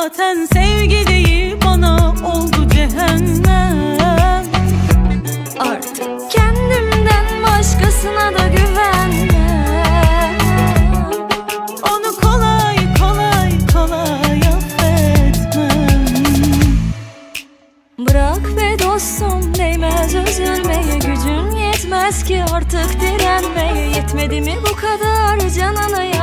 Zaten sevgi değil bana oldu cehennem. Artık kendimden başkasına da güvenme Onu kolay kolay kolay affetmem. Bırak be dostum değmez üzülmeye. Gücün yetmez ki artık direnmeye. Yetmedi mi bu kadar cananaya